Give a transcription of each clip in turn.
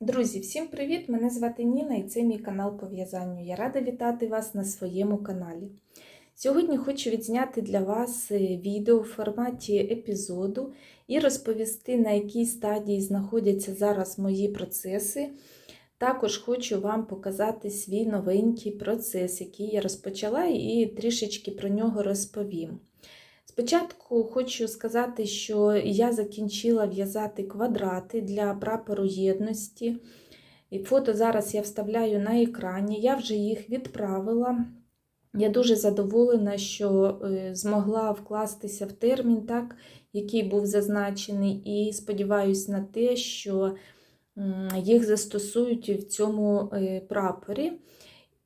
Друзі, всім привіт! Мене звати Ніна і це мій канал по в'язанню. Я рада вітати вас на своєму каналі. Сьогодні хочу відзняти для вас е, відео в форматі епізоду і розповісти, на якій стадії знаходяться зараз мої процеси. Також хочу вам показати свій новенький процес, який я розпочала, і трішечки про нього розповім. Спочатку хочу сказати, що я закінчила в'язати квадрати для прапору єдності. І фото зараз я вставляю на екрані. Я вже їх відправила. Я дуже задоволена, що е, змогла вкластися в термін, так, який був зазначений, і сподіваюся на те, що їх застосують в цьому е, прапорі.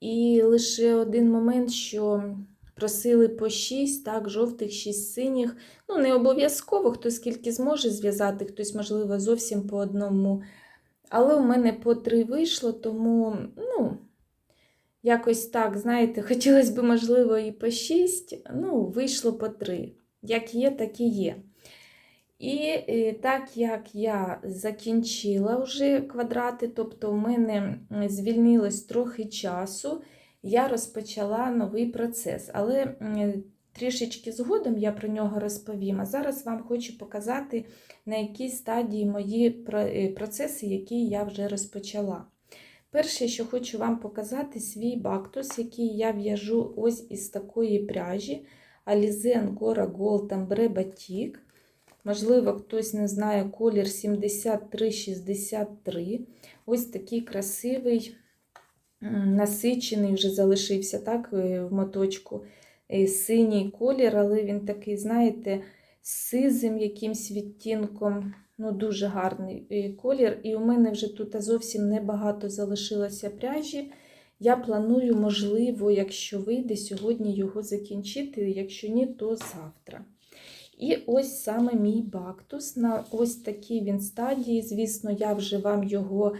І лише один момент, що Просили по 6, так, жовтих, 6 синіх. Ну, не обов'язково, хто скільки зможе зв'язати, хтось, можливо, зовсім по одному. Але у мене по 3 вийшло, тому, ну, якось так, знаєте, хотілося б, можливо, і по 6, ну, вийшло по 3. Як є, так і є. І е, так як я закінчила вже квадрати, тобто у мене звільнилось трохи часу я розпочала новий процес, але трішечки згодом я про нього розповім. А зараз вам хочу показати, на якій стадії мої е, процеси, які я вже розпочала. Перше, що хочу вам показати, свій бактус, який я в'яжу ось із такої пряжі Alize Gora Gold Ambre Batik. Можливо, хтось не знає колір 7363. Ось такий красивий насичений вже залишився так, е, в моточку е, синій колір, але він такий, знаєте, сизим якимсь відтінком. Ну, Дуже гарний е, колір. І у мене вже тут зовсім небагато залишилося пряжі. Я планую, можливо, якщо вийде, сьогодні його закінчити, якщо ні, то завтра. І ось саме мій бактус. На ось такій він стадії. Звісно, я вже вам його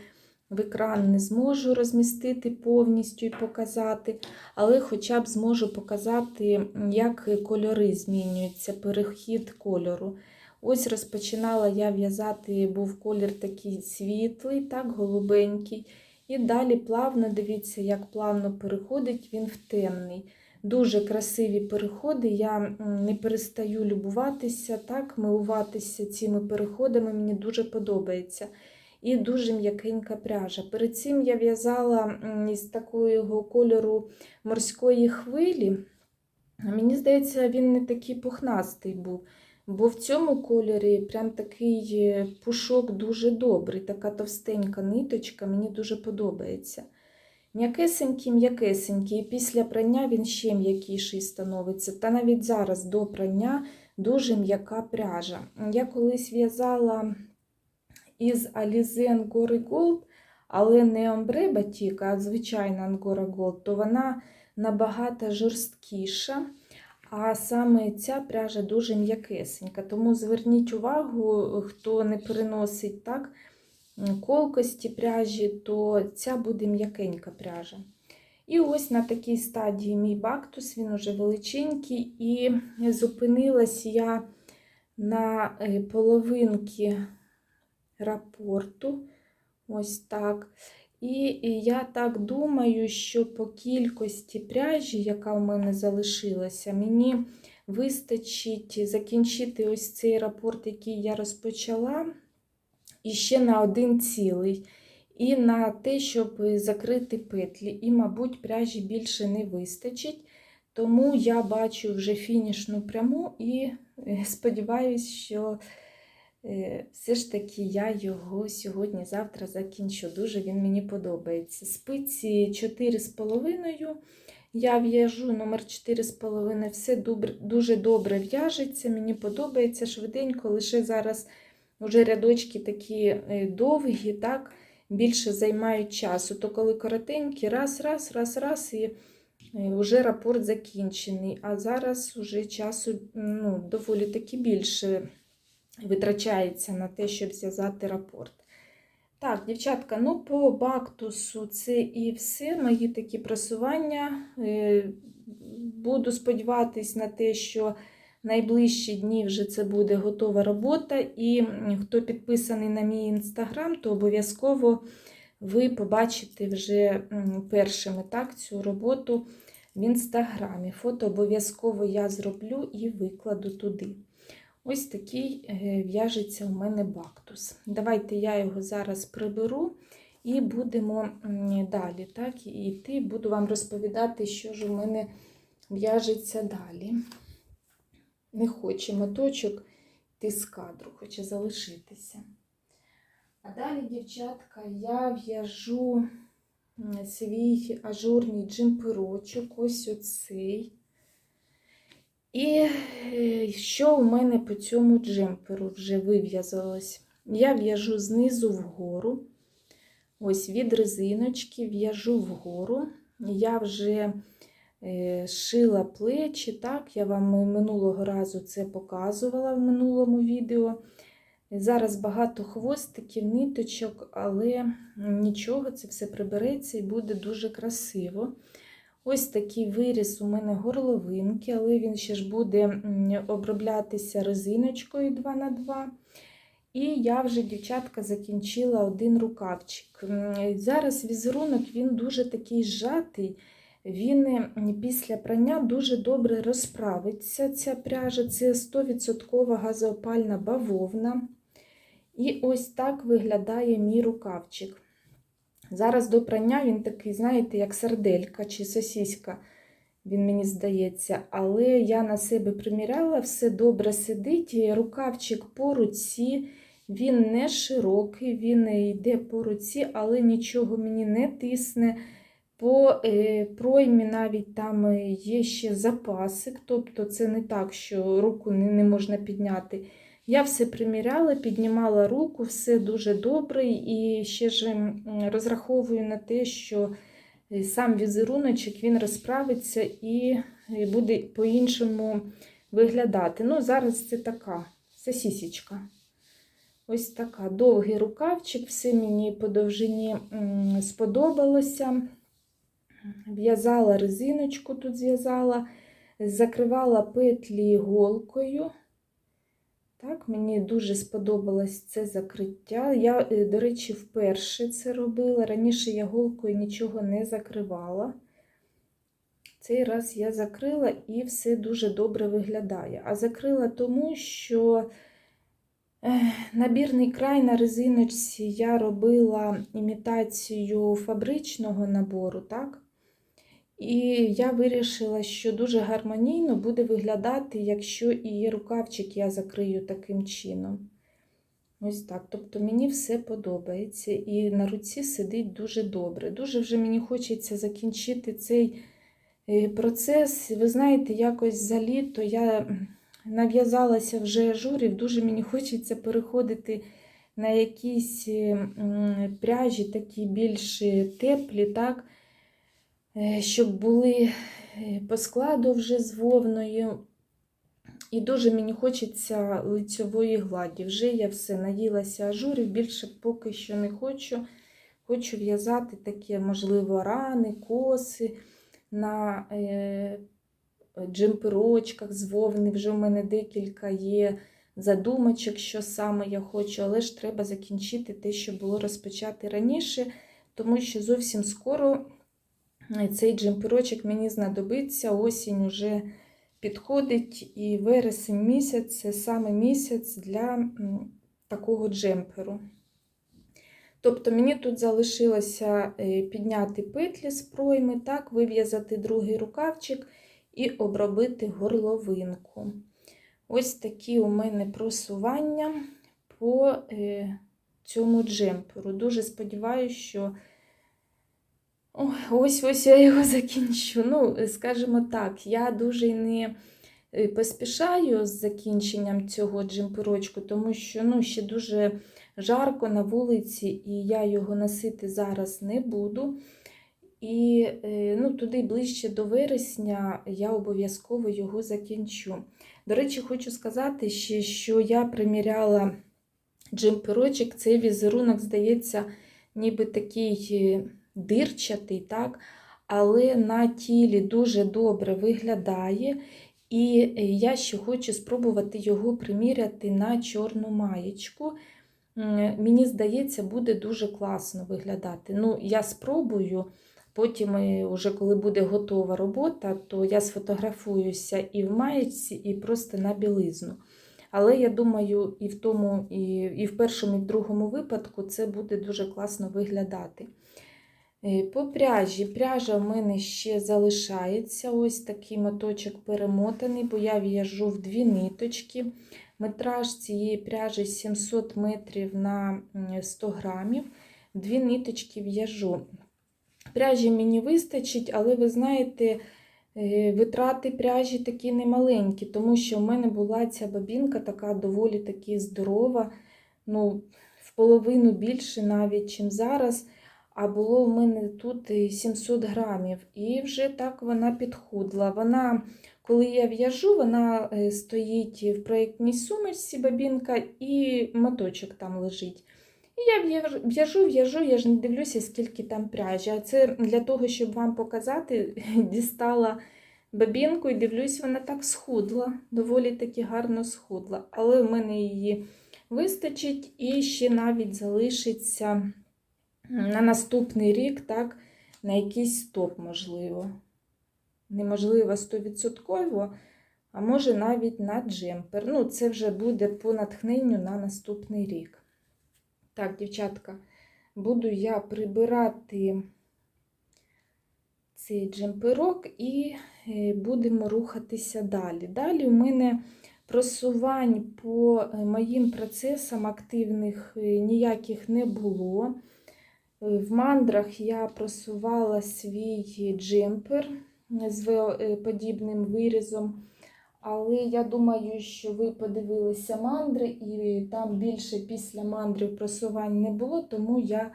в екран не зможу розмістити повністю і показати, але хоча б зможу показати, як кольори змінюються, перехід кольору. Ось розпочинала я в'язати, був колір такий світлий, так, голубенький. І далі плавно, дивіться, як плавно переходить він в темний. Дуже красиві переходи. Я не перестаю любуватися, так, милуватися цими переходами, мені дуже подобається і дуже м'якенька пряжа. Перед цим я в'язала із такого кольору морської хвилі. Мені здається, він не такий пухнастий був. Бо в цьому кольорі прям такий е, пушок дуже добрий, така товстенька ниточка, мені дуже подобається. М'якесенький, м'якесенький, і після прання він ще м'якіший становиться. Та навіть зараз до прання дуже м'яка пряжа. Я колись в'язала із Alize Angora Gold, але не Ombre Batik, а звичайна Angora Gold, то вона набагато жорсткіша. А саме ця пряжа дуже м'якесенька. Тому зверніть увагу, хто не переносить так, колкості пряжі, то ця буде м'якенька пряжа. І ось на такій стадії мій бактус, він уже величенький, і зупинилась я на е, половинки рапорту. Ось так. І я так думаю, що по кількості пряжі, яка у мене залишилася, мені вистачить закінчити ось цей рапорт, який я розпочала, і ще на один цілий. І на те, щоб закрити петлі. І, мабуть, пряжі більше не вистачить. Тому я бачу вже фінішну пряму і е, сподіваюся, що все ж таки я його сьогодні-завтра закінчу. Дуже він мені подобається. Спиці 4,5 я в'яжу номер 4,5, все дуже добре в'яжеться, мені подобається швиденько, лише зараз вже рядочки такі е, довгі, так, більше займають часу. То коли коротенькі, раз, раз, раз, раз, і вже е, рапорт закінчений. А зараз вже часу ну, доволі таки більше витрачається на те, щоб зв'язати рапорт. Так, дівчатка, ну по бактусу це і все. Мої такі просування. Е, буду сподіватись на те, що найближчі дні вже це буде готова робота. І хто підписаний на мій інстаграм, то обов'язково ви побачите вже першими так, цю роботу в інстаграмі. Фото обов'язково я зроблю і викладу туди. Ось такий е, в'яжеться у мене бактус. Давайте я його зараз приберу і будемо далі так, йти. Буду вам розповідати, що ж у мене в'яжеться далі. Не хоче моточок йти з кадру, хоче залишитися. А далі, дівчатка, я в'яжу свій ажурний джемперочок, ось оцей. І е, що у мене по цьому джемперу вже вив'язалось? Я в'яжу знизу вгору, ось від резиночки в'яжу вгору. Я вже е, шила плечі, так, я вам минулого разу це показувала в минулому відео. Зараз багато хвостиків, ниточок, але нічого, це все прибереться і буде дуже красиво. Ось такий виріс у мене горловинки, але він ще ж буде оброблятися резиночкою 2х2. І я вже, дівчатка, закінчила один рукавчик. Зараз візерунок він дуже такий зжатий. Він після прання дуже добре розправиться. Ця пряжа це 100% газоопальна бавовна. І ось так виглядає мій рукавчик. Зараз до прання він такий, знаєте, як сарделька чи сосіська, він мені здається. Але я на себе приміряла, все добре сидить. Рукавчик по руці, він не широкий, він йде по руці, але нічого мені не тисне. По е, проймі навіть там е, є ще запасик, тобто це не так, що руку не можна підняти. Я все приміряла, піднімала руку, все дуже добре, і ще ж розраховую на те, що е, сам візеруночок він розправиться і е, буде по-іншому виглядати. Ну, зараз це така сосісічка. Ось така довгий рукавчик, все мені по довжині сподобалося. В'язала резиночку, тут зв'язала, закривала петлі голкою. Так, мені дуже сподобалось це закриття. Я, е, до речі, вперше це робила. Раніше я голкою нічого не закривала. Цей раз я закрила і все дуже добре виглядає. А закрила тому, що набірний край на резиночці я робила імітацію фабричного набору, так? І я вирішила, що дуже гармонійно буде виглядати, якщо і рукавчик я закрию таким чином. Ось так. Тобто мені все подобається. І на руці сидить дуже добре. Дуже вже мені хочеться закінчити цей е, процес. Ви знаєте, якось за літо я нав'язалася вже ажурів, дуже мені хочеться переходити на якісь пряжі, такі більш е, теплі, так? Е, щоб були е, по складу вже з вовною. І дуже мені хочеться лицьової гладі. Вже я все наїлася ажурів, більше поки що не хочу. Хочу в'язати такі, можливо, рани, коси на е, джемперочках з вовни. Вже в мене декілька є задумочок, що саме я хочу, але ж треба закінчити те, що було розпочати раніше, тому що зовсім скоро цей джемперочок мені знадобиться, осінь уже підходить, і вересень місяць це саме місяць для такого джемперу. Тобто мені тут залишилося е, підняти петлі з пройми, так, вив'язати другий рукавчик і обробити горловинку. Ось такі у мене просування по е, цьому джемперу. Дуже сподіваюся, що ось ось я його закінчу. Ну, скажімо так, я дуже не е, поспішаю з закінченням цього джемперочку, тому що ну, ще дуже жарко на вулиці, і я його носити зараз не буду. І е, ну, туди ближче до вересня я обов'язково його закінчу. До речі, хочу сказати ще, що я приміряла джемперочок, цей візерунок, здається, ніби такий. Дирчатий, так? але на тілі дуже добре виглядає. І е, я ще хочу спробувати його приміряти на чорну маєчку. Мені здається, буде дуже класно виглядати. Ну, я спробую. Потім, е, уже коли буде готова робота, то я сфотографуюся і в маєчці, і просто на білизну. Але я думаю, і в тому, і, і в першому, і в другому випадку це буде дуже класно виглядати. Е, По пряжі. Пряжа в мене ще залишається. Ось такий моточок перемотаний, бо я в'яжу в дві ниточки. Метраж цієї пряжі 700 метрів на 100 грамів. Дві ниточки в'яжу. Пряжі мені вистачить, але ви знаєте, е, витрати пряжі такі немаленькі, тому що в мене була ця бабінка така доволі таки здорова, ну, в половину більше навіть, чим зараз. А було в мене тут 700 грамів. І вже так вона підхудла. Вона, коли я в'яжу, вона е, стоїть в проєктній сумочці бабінка і моточок там лежить. І я в'яжу- в'яжу, в'яжу, я ж не дивлюся, скільки там пряжі. А це для того, щоб вам показати, дістала бабінку і дивлюсь, вона так схудла, доволі таки гарно схудла. Але в мене її вистачить і ще навіть залишиться на наступний рік, так, на якийсь стоп, можливо. Неможливо 100%, а може навіть на джемпер. Ну, це вже буде по натхненню на наступний рік. Так, дівчатка, буду я прибирати цей джемперок і е, будемо рухатися далі. Далі у мене просувань по е, моїм процесам активних е, ніяких не було. Е, В мандрах я просувала свій джемпер з подібним вирізом. Але я думаю, що ви подивилися мандри, і там більше після мандрів просувань не було, тому я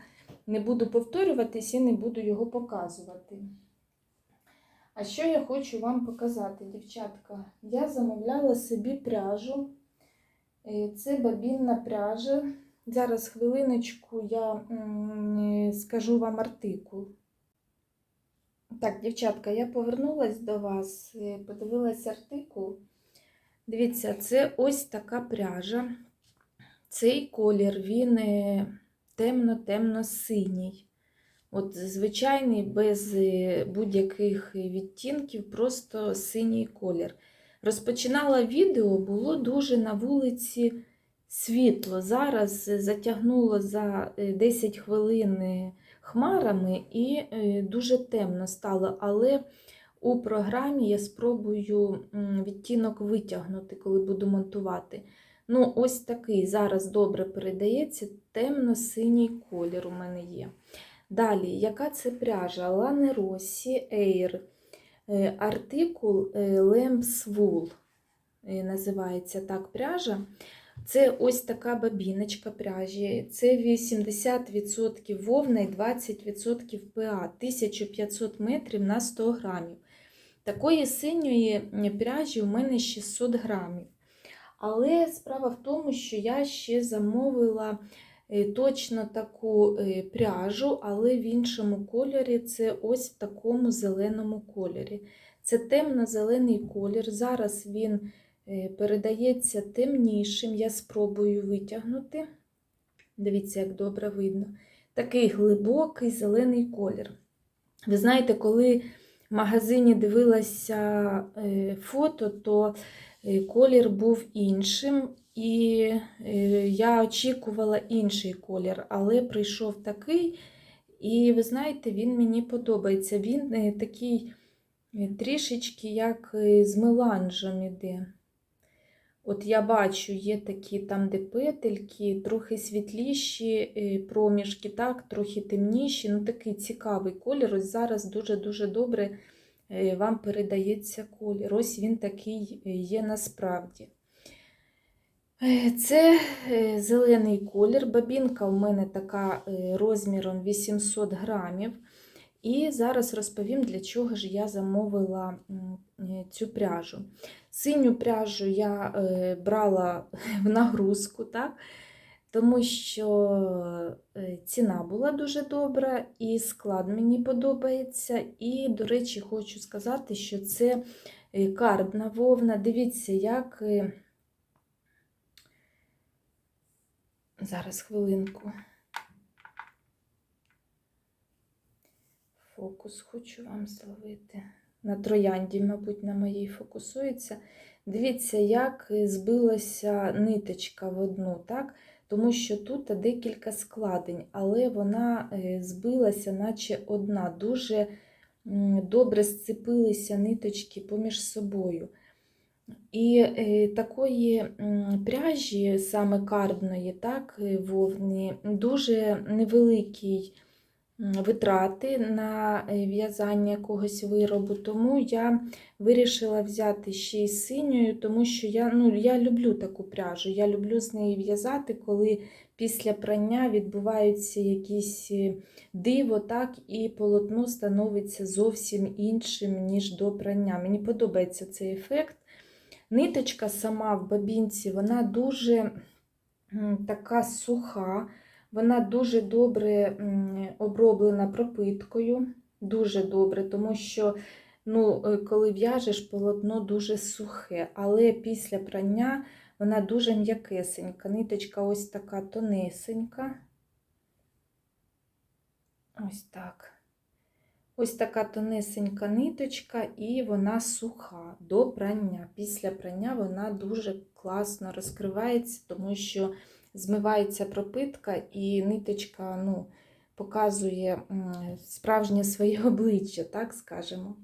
не буду повторюватись і не буду його показувати. А що я хочу вам показати, дівчатка? Я замовляла собі пряжу. Е, Це бабінна пряжа. Зараз хвилиночку я скажу вам артикул. Так, дівчатка, я повернулась до вас, е, подивилась артикул. Дивіться, це ось така пряжа. Цей колір, він е, темно-темно-синій. От звичайний, без е, будь-яких відтінків, просто синій колір. Розпочинала відео, було дуже на вулиці світло. Зараз затягнуло за е, 10 хвилин е, хмарами і е, дуже темно стало. Але у програмі я спробую відтінок витягнути, коли буду монтувати. Ну, ось такий зараз добре передається, темно-синій колір у мене є. Далі, яка це пряжа? Lane Rossi Air. Е, Артикул е, Lamps Wool е, називається так пряжа. Це ось така бабіночка пряжі. Це 80% вовна і 20% ПА, 1500 метрів на 100 грамів. Такої синьої пряжі у мене 600 грамів. Але справа в тому, що я ще замовила е, точно таку е, пряжу, але в іншому кольорі це ось в такому зеленому кольорі. Це темно-зелений колір. Зараз він передається темнішим. Я спробую витягнути. Дивіться, як добре видно. Такий глибокий зелений колір. Ви знаєте, коли в магазині дивилася е, фото, то е, колір був іншим, і е, я очікувала інший колір, але прийшов такий, і ви знаєте, він мені подобається. Він е, такий е, трішечки як е, з меланжем іде. От я бачу, є такі там, де петельки, трохи світліші е, проміжки, так, трохи темніші. Ну, такий цікавий колір. Ось зараз дуже-дуже добре е, вам передається колір. Ось він такий е, є насправді. Це зелений колір. Бабінка у мене така розміром 800 грамів. І зараз розповім, для чого ж я замовила е, цю пряжу. Синю пряжу я е, брала в нагрузку, так? тому що е, ціна була дуже добра, і склад мені подобається. І, до речі, хочу сказати, що це кардна вовна. Дивіться, як. Зараз хвилинку. Фокус хочу вам зловити. На троянді, мабуть, на моїй фокусується. Дивіться, як збилася ниточка в одну, так? Тому що тут декілька складень, але вона е, збилася, наче одна. Дуже добре сцепилися ниточки поміж собою. І е, такої пряжі, саме кардної, так, е, вовни, дуже невеликий витрати на е, в'язання якогось виробу, тому я вирішила взяти ще й синьою, тому що я, ну, я люблю таку пряжу. Я люблю з неї в'язати, коли після прання відбуваються якісь е, диво, так, і полотно становиться зовсім іншим, ніж до прання. Мені подобається цей ефект. Ниточка сама в бабінці, вона дуже така суха, вона дуже добре оброблена пропиткою. Дуже добре, тому що ну, е, коли в'яжеш, полотно дуже сухе, але після прання вона дуже м'якесенька. Ниточка ось така тонесенька. Ось так. Ось така тонесенька ниточка, і вона суха до прання. Після прання вона дуже класно розкривається, тому що змивається пропитка, і ниточка ну, показує справжнє своє обличчя, так скажемо.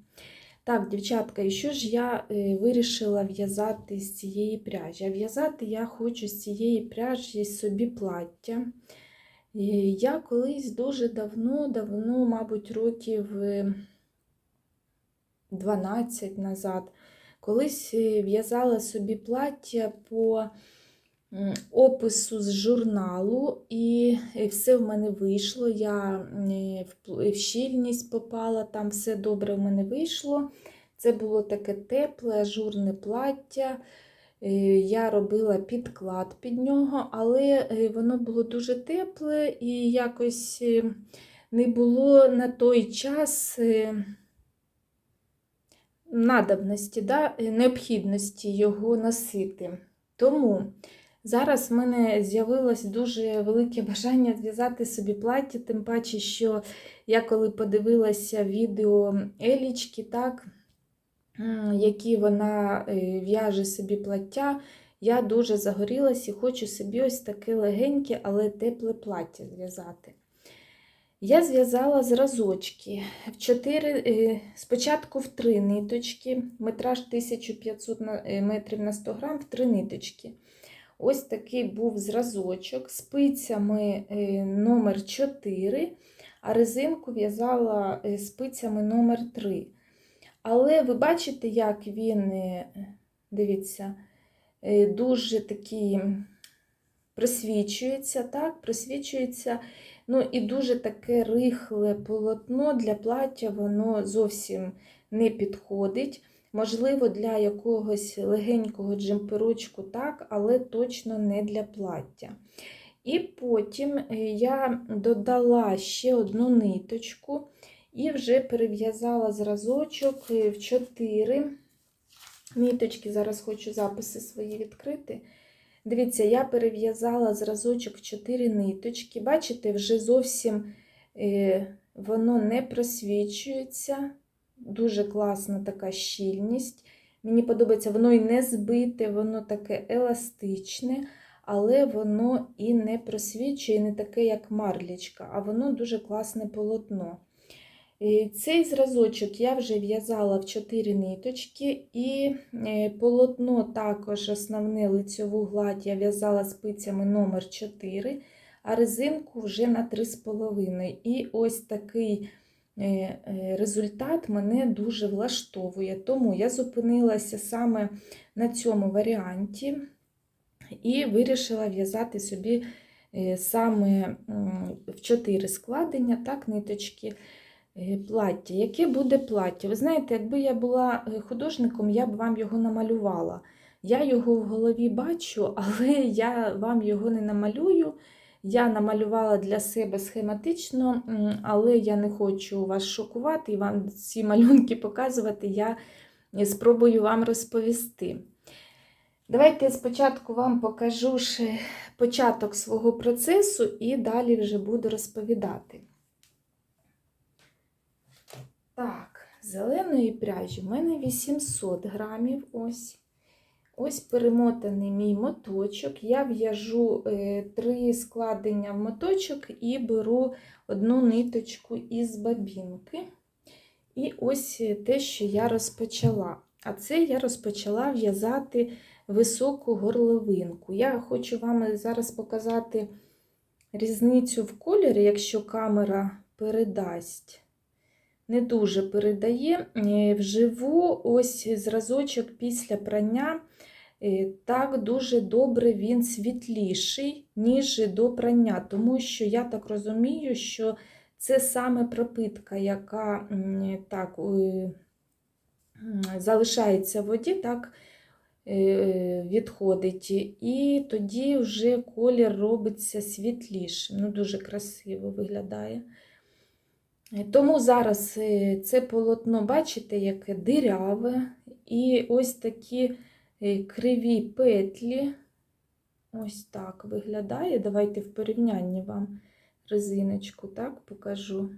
Так, дівчатка, і що ж я е, вирішила в'язати з цієї пряжі? А в'язати я хочу з цієї пряжі собі плаття. Я колись дуже давно-давно, мабуть, років е, 12 назад, колись е, в'язала собі плаття по опису з журналу, і все в мене вийшло. Я в щільність попала, там все добре в мене вийшло. Це було таке тепле, ажурне плаття. Е, Я робила підклад під нього, але е, воно було дуже тепле і якось е, не було на той час надобності, да, необхідності його носити. Тому зараз в мене з'явилось дуже велике бажання зв'язати собі плаття, тим паче, що я коли подивилася відео Елічки, так, які вона е, в'яже собі плаття, я дуже загорілась і хочу собі ось таке легеньке, але тепле плаття зв'язати. Я зв'язала зразочки в 4, спочатку в 3 ниточки, метраж 1500 е, метрів на 100 грам, в 3 ниточки. Ось такий був зразочок спицями е, номер 4, а резинку в'язала е, спицями номер 3. Але ви бачите, як він, е, дивіться, дуже такий просвічується, так, просвічується. Ну і дуже таке рихле полотно для плаття, воно зовсім не підходить. Можливо, для якогось легенького джемперочку так, але точно не для плаття. І потім е, я додала ще одну ниточку і вже перев'язала зразочок е, в 4 ниточки. Зараз хочу записи свої відкрити. Дивіться, я перев'язала зразочок в 4 ниточки. Бачите, вже зовсім е, воно не просвічується. Дуже класна така щільність. Мені подобається, воно і не збите, воно таке еластичне, але воно і не просвічує, не таке, як марлічка, а воно дуже класне полотно. Е, Цей зразочок я вже в'язала в 4 ниточки, і е, полотно також основне лицьову гладь я в'язала спицями номер 4, а резинку вже на 3,5. І ось такий результат мене дуже влаштовує. Тому я зупинилася саме на цьому варіанті і вирішила в'язати собі е, саме в 4 складення, так, ниточки. Е, Плаття. Яке буде плаття? Ви знаєте, якби я була е, художником, я б вам його намалювала. Я його в голові бачу, але я вам його не намалюю. Я намалювала для себе схематично, але я не хочу вас шокувати і вам ці малюнки показувати. Я спробую вам розповісти. Давайте я спочатку вам покажу ще початок свого процесу і далі вже буду розповідати. Так, зеленої пряжі в мене 800 грамів. Ось. Ось перемотаний мій моточок. Я в'яжу е, три складення в моточок і беру одну ниточку із бабінки. І ось те, що я розпочала. А це я розпочала в'язати високу горловинку. Я хочу вам зараз показати різницю в кольорі, якщо камера передасть. Не дуже передає. Е, Вживу ось зразочок після прання. Е, Так дуже добре він світліший, ніж до прання, тому що я так розумію, що це саме пропитка, яка так, е, залишається в воді, так е, відходить. І тоді вже колір робиться світлішим. Ну, дуже красиво виглядає. Тому зараз це полотно, бачите, яке диряве, і ось такі криві петлі. Ось так виглядає. Давайте в порівнянні вам резиночку так покажу.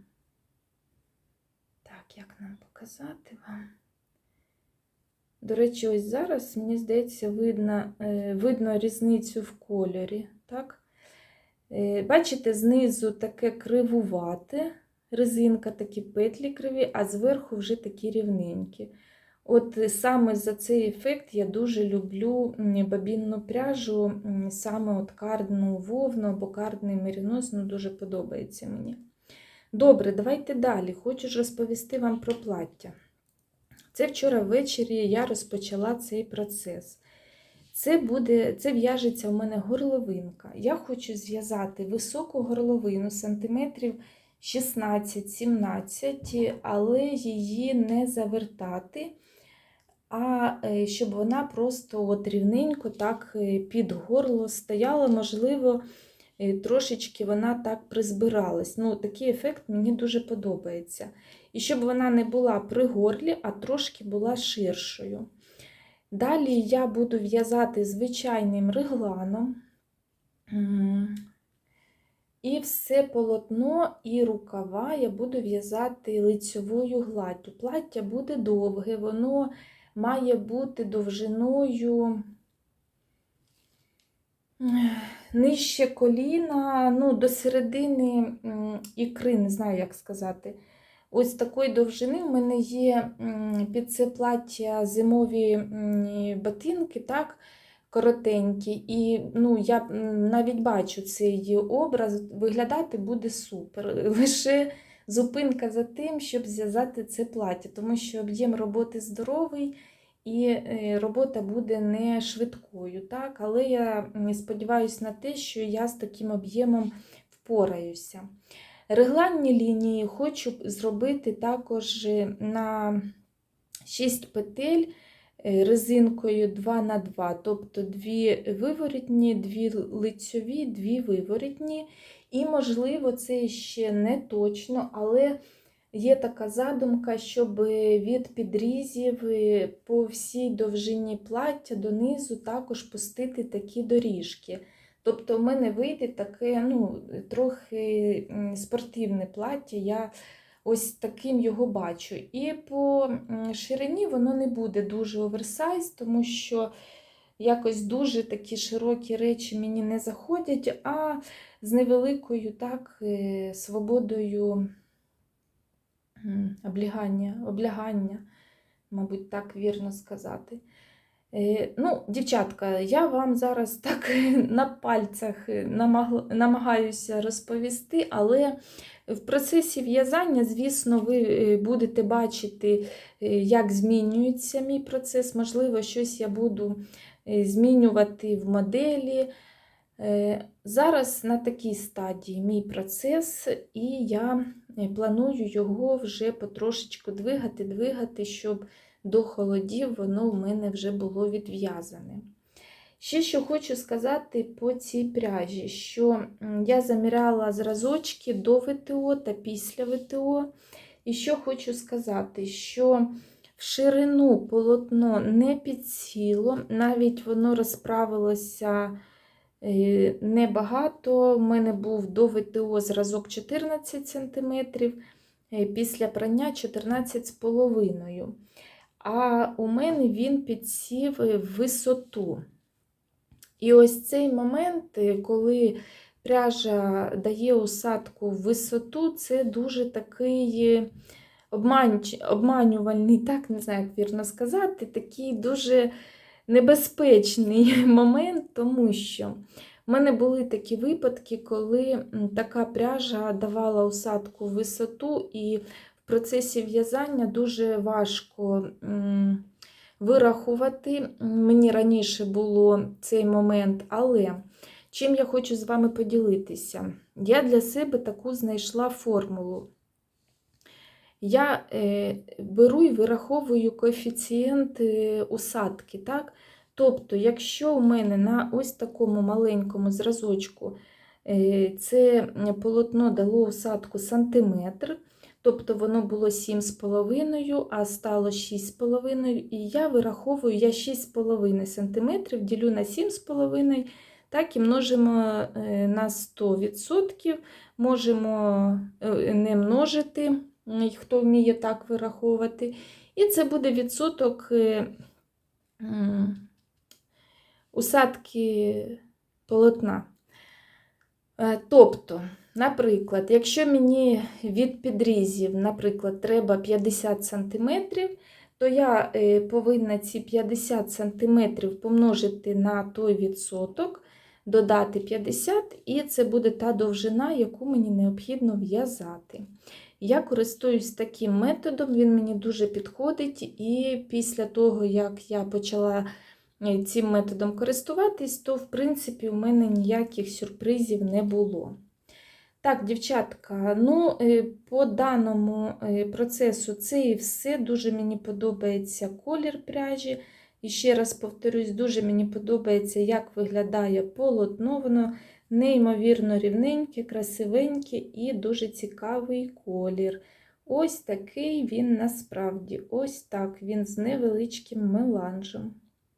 Так, як нам показати вам? До речі, ось зараз, мені здається, видно, е, видно різницю в кольорі. Так? Е, Бачите, знизу таке кривувате, резинка такі петлі криві, а зверху вже такі рівненькі. От саме за цей ефект я дуже люблю бабінну пряжу, саме от кардну вовну або кардний мерінос, ну дуже подобається мені. Добре, давайте далі. Хочу ж розповісти вам про плаття. Це вчора ввечері я розпочала цей процес. Це буде, це в'яжеться у мене горловинка. Я хочу зв'язати високу горловину сантиметрів 16-17, але її не завертати, а е, щоб вона просто от рівненько так е, під горло стояла, можливо, е, трошечки вона так призбиралась. Ну, Такий ефект мені дуже подобається. І щоб вона не була при горлі, а трошки була ширшою. Далі я буду в'язати звичайним регланом. І все полотно і рукава я буду в'язати лицьовою гладдю. Плаття буде довге, воно має бути довжиною нижче коліна, ну, до середини ікри, не знаю, як сказати. Ось такої довжини в мене є під це плаття зимові ботинки, так, коротенькі. І ну, я навіть бачу цей образ, виглядати буде супер. Лише зупинка за тим, щоб зв'язати це плаття, тому що об'єм роботи здоровий. І е, робота буде не швидкою, так? але я сподіваюся на те, що я з таким об'ємом впораюся. Регланні лінії хочу зробити також на 6 петель е, резинкою 2х2, тобто 2 виворітні, 2 лицьові, 2 виворітні. І, можливо, це ще не точно, але є така задумка, щоб від підрізів е, по всій довжині плаття донизу також пустити такі доріжки. Тобто в мене вийде таке ну, трохи спортивне плаття. Я ось таким його бачу. І по ширині воно не буде дуже оверсайз, тому що якось дуже такі широкі речі мені не заходять, а з невеликою так, е, свободою облягання, облягання, мабуть, так вірно сказати. Е, Ну, дівчатка, я вам зараз так на пальцях намагаюся розповісти, але в процесі в'язання, звісно, ви е, будете бачити, як змінюється мій процес. Можливо, щось я буду змінювати в моделі. Е, Зараз на такій стадії мій процес, і я е, планую його вже потрошечку двигати, двигати, щоб до холодів воно в мене вже було відв'язане. Ще що хочу сказати по цій пряжі, що я заміряла зразочки до ВТО та після ВТО. І що хочу сказати, що В ширину полотно не підсіло, навіть воно розправилося е, небагато. У мене був до ВТО зразок 14 см, після прання 14,5 А у мене він підсів е, висоту. І ось цей момент, е, коли пряжа дає усадку в висоту, це дуже такий е, обманч... обманювальний, так не знаю, як вірно сказати, такий дуже небезпечний момент, тому що в мене були такі випадки, коли така пряжа давала усадку в висоту, і в процесі в'язання дуже важко вирахувати. Мені раніше було цей момент, але чим я хочу з вами поділитися? Я для себе таку знайшла формулу. Я е, беру і вираховую коефіцієнт усадки. Так? Тобто, якщо у мене на ось такому маленькому зразочку е, це полотно дало усадку сантиметр, тобто воно було 7,5, а стало 6,5, і я вираховую я 6,5 см, ділю на 7,5 так і множимо е, на 100%, можемо не множити, хто вміє так вираховувати. І це буде відсоток е, усадки полотна. Е, Тобто, наприклад, якщо мені від підрізів, наприклад, треба 50 см, то я е, повинна ці 50 см помножити на той відсоток, додати 50, і це буде та довжина, яку мені необхідно в'язати. Я користуюсь таким методом, він мені дуже підходить, і після того, як я почала е, цим методом користуватись, то, в принципі, у мене ніяких сюрпризів не було. Так, дівчатка, ну, е, по даному е, процесу це і все. Дуже мені подобається колір пряжі. І ще раз повторюсь, дуже мені подобається, як виглядає полотно. Воно неймовірно рівненьке, красивеньке і дуже цікавий колір. Ось такий він насправді. Ось так він з невеличким меланжем.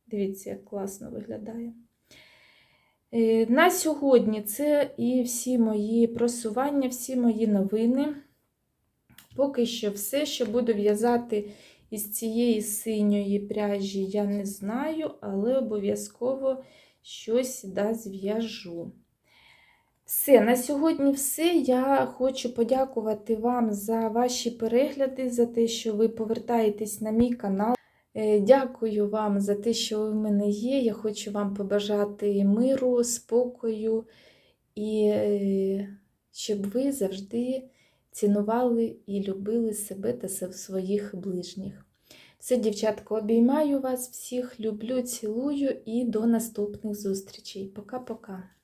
Дивіться, як класно виглядає. Е, На сьогодні це і всі мої просування, всі мої новини. Поки що все, що буду в'язати із цієї синьої пряжі, я не знаю, але обов'язково щось да, зв'яжу. Все, на сьогодні все. Я хочу подякувати вам за ваші перегляди, за те, що ви повертаєтесь на мій канал. Е, Дякую вам за те, що ви в мене є. Я хочу вам побажати миру, спокою і е, щоб ви завжди цінували і любили себе та своїх ближніх. Все, дівчатко, обіймаю вас всіх, люблю, цілую і до наступних зустрічей. Пока-пока.